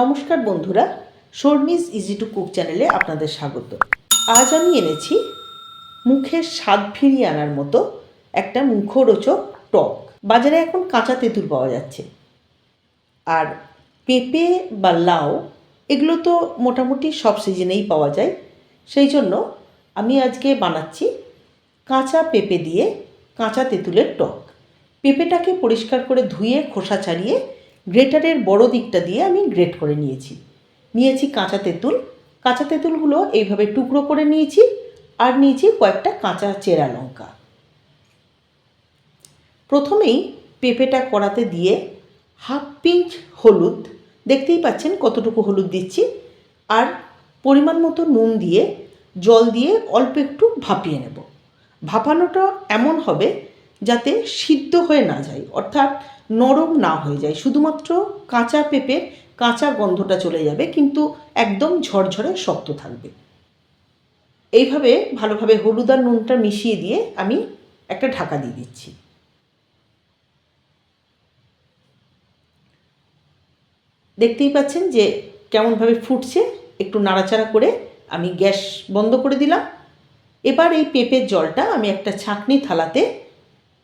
নমস্কার বন্ধুরা, Sharmi's easy to cook চ্যানেলে আপনাদের স্বাগত। আজ আমি এনেছি মুখের স্বাদ ফিরিয়ে আনার মতো একটা মুখরোচক টক। বাজারে এখন কাঁচা তেঁতুল পাওয়া যাচ্ছে। আর পেঁপে বা লাউ, এগুলো তো মোটামুটি সব সিজনেই পাওয়া যায়। সেই জন্য আমি আজকে বানাচ্ছি কাঁচা পেঁপে দিয়ে কাঁচা তেঁতুলের টক। পেঁপেটাকে পরিষ্কার করে ধুয়ে খোসা ছাড়িয়ে গ্রেটারের বড় দিকটা দিয়ে আমি গ্রেট করে নিয়েছি। নিয়েছি কাঁচা তেঁতুল। কাঁচা তেঁতুলগুলো এইভাবে টুকরো করে নিয়েছি আর নিয়েছি কয়েকটা কাঁচা চেরা লঙ্কা। প্রথমেই পেঁপেটা কড়াতে দিয়ে হাফ পিঞ্চ হলুদ, দেখতেই পাচ্ছেন কতটুকু হলুদ দিচ্ছি, আর পরিমাণ মতো নুন দিয়ে জল দিয়ে অল্প একটু ভাপিয়ে নেব। ভাপানোটা এমন হবে যাতে সিদ্ধ হয়ে না যায়, অর্থাৎ নরম না হয়ে যায়। শুধুমাত্র কাঁচা পেঁপের কাঁচা গন্ধটা চলে যাবে, কিন্তু একদম ঝরঝরে শক্ত থাকবে। এইভাবে ভালোভাবে হলুদ আর নুনটা মিশিয়ে দিয়ে আমি একটা ঢাকা দিয়ে দিচ্ছি। দেখতেই পাচ্ছেন যে কেমনভাবে ফুটছে, একটু নাড়াচাড়া করে আমি গ্যাস বন্ধ করে দিলাম। এবার এই পেঁপের জলটা আমি একটা ছাঁকনি থালাতে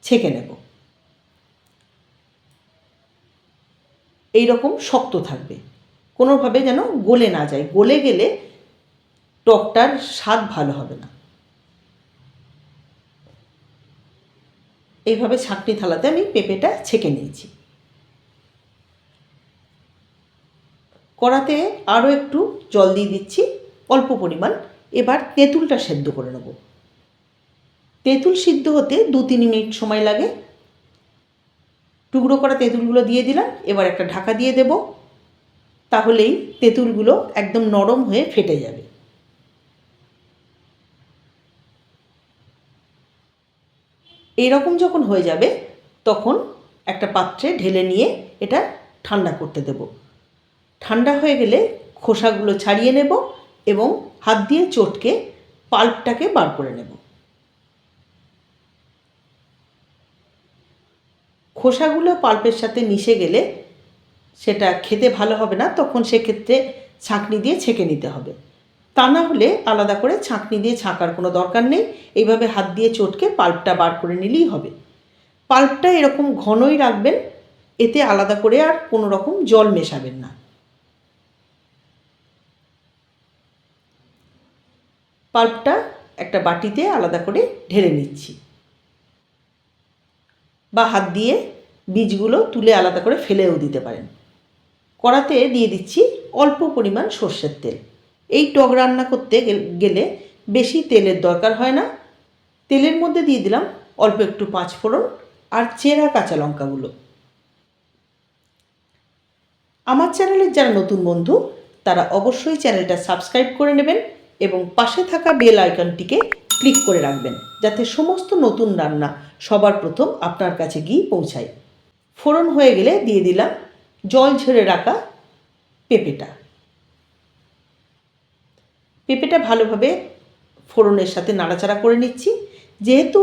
ছেঁকে নেব। এই রকম শক্ত থাকবে। কোনোভাবে যেন গলে না যায়। গলে গেলে টকটার স্বাদ ভালো হবে না। এইভাবে ছাঁকনি থালাতে আমি পেঁপেটা ছেঁকে নিয়েছি। কড়াতে আরও একটু জল দিয়ে দিচ্ছি। অল্প পরিমাণ। এবার তেঁতুলটা সেদ্ধ করে নেব। তেঁতুল সিদ্ধ হতে দু তিন মিনিট সময় লাগে। টুকরো করা তেঁতুলগুলো দিয়ে দিলাম, এবার একটা ঢাকা দিয়ে দেব, তাহলেই তেঁতুলগুলো একদম নরম হয়ে ফেটে যাবে। এইরকম যখন হয়ে যাবে, তখন একটা পাত্রে ঢেলে নিয়ে এটা ঠান্ডা করতে দেব। ঠান্ডা হয়ে গেলে খোসাগুলো ছাড়িয়ে নেব এবং হাত দিয়ে চটকে পাল্পটাকে বার করে নেব। খোসাগুলো পাল্পের সাথে মিশে গেলে সেটা খেতে ভালো হবে না, তখন সেক্ষেত্রে ছাঁকনি দিয়ে ছেঁকে নিতে হবে। তা না হলে আলাদা করে ছাঁকনি দিয়ে ছাঁকার কোনো দরকার নেই, এইভাবে হাত দিয়ে চটকে পাল্পটা বার করে নিলেই হবে। পাল্পটা এরকম ঘনই রাখবেন, এতে আলাদা করে আর কোনো রকম জল মেশাবেন না। পাল্পটা একটা বাটিতে আলাদা করে ঢেলে নিচ্ছি। বা হাত দিয়ে বীজগুলো তুলে আলাদা করে ফেলেও দিতে পারেন। কড়াতে দিয়ে দিচ্ছি অল্প পরিমাণ সর্ষের তেল। এই টক রান্না করতে গেলে বেশি তেলের দরকার হয় না। তেলের মধ্যে দিয়ে দিলাম অল্প একটু পাঁচ ফোড়ন আর চেরা কাঁচা লঙ্কাগুলো। আমার চ্যানেলের যারা নতুন বন্ধু, তারা অবশ্যই চ্যানেলটা সাবস্ক্রাইব করে নেবেন এবং পাশে থাকা বেল আইকনটিকে ক্লিক করে রাখবেন, যাতে সমস্ত নতুন রান্না সবার প্রথম আপনার কাছে গিয়ে পৌঁছায়। ফোড়ন হয়ে গেলে দিয়ে দিলাম জল ঝেড়ে রাখা পেঁপেটা। পেঁপেটা ভালোভাবে ফোড়নের সাথে নাড়াচাড়া করে নিচ্ছি। যেহেতু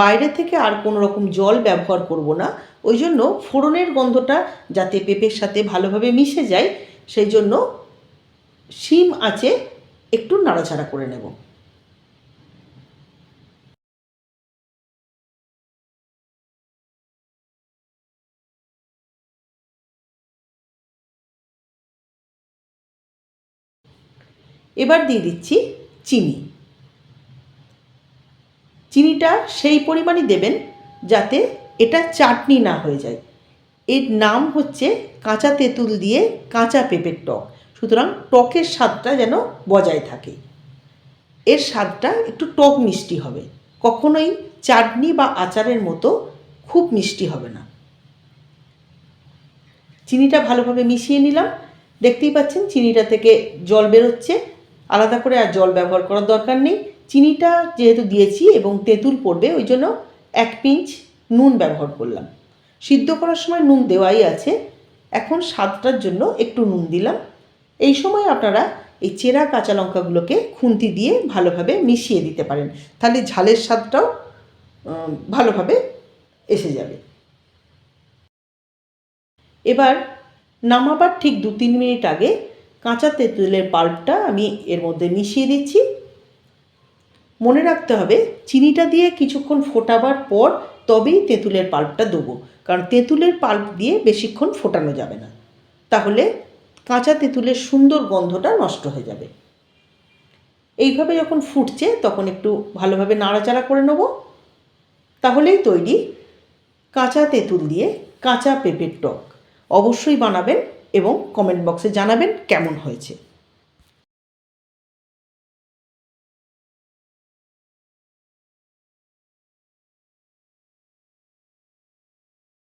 বাইরে থেকে আর কোনো রকম জল ব্যবহার করব না, ওই জন্য ফোড়নের গন্ধটা যাতে পেঁপের সাথে ভালোভাবে মিশে যায়, সেই জন্য শিম আছে একটু নাড়াচাড়া করে নেব। এবার দিয়ে দিচ্ছি চিনি। চিনিটা সেই পরিমাণই দেবেন যাতে এটা চাটনি না হয়ে যায়। এর নাম হচ্ছে কাঁচা তেঁতুল দিয়ে কাঁচা পেঁপের টক। সুতরাং টকের স্বাদটা যেন বজায় থাকে। এর স্বাদটা একটু টক মিষ্টি হবে। কখনোই চাটনি বা আচারের মতো খুব মিষ্টি হবে না। চিনিটা ভালোভাবে মিশিয়ে নিলাম। দেখতেই পাচ্ছেন, চিনিটা থেকে জল বেরোচ্ছে। আলাদা করে আর জল ব্যবহার করার দরকার নেই। চিনিটা যেহেতু দিয়েছি এবং তেঁতুল পড়বে, ওই জন্য এক পিঞ্চ নুন ব্যবহার করলাম। সিদ্ধ করার সময় নুন দেওয়াই আছে। এখন স্বাদটার জন্য একটু নুন দিলাম। এই সময় আপনারা এই চেরা কাঁচা লঙ্কাগুলোকে খুন্তি দিয়ে ভালোভাবে মিশিয়ে দিতে পারেন। তাহলে ঝালের স্বাদটাও ভালোভাবে এসে যাবে। এবার নামাবার ঠিক দু তিন মিনিট আগে কাঁচা তেঁতুলের পাল্পটা আমি এর মধ্যে মিশিয়ে দিচ্ছি। মনে রাখতে হবে, চিনিটা দিয়ে কিছুক্ষণ ফোটাবার পর তবেই তেঁতুলের পাল্পটা দেবো কারণ তেঁতুলের পাল্প দিয়ে বেশিক্ষণ ফোটানো যাবে না। তাহলে কাঁচা তেঁতুলের সুন্দর গন্ধটা নষ্ট হয়ে যাবে। এইভাবে যখন ফুটছে, তখন একটু ভালোভাবে নাড়াচাড়া করে নেব। তাহলেই তৈরি কাঁচা তেঁতুল দিয়ে কাঁচা পেঁপের টক। অবশ্যই বানাবেন এবং কমেন্ট বক্সে জানাবেন কেমন হয়েছে।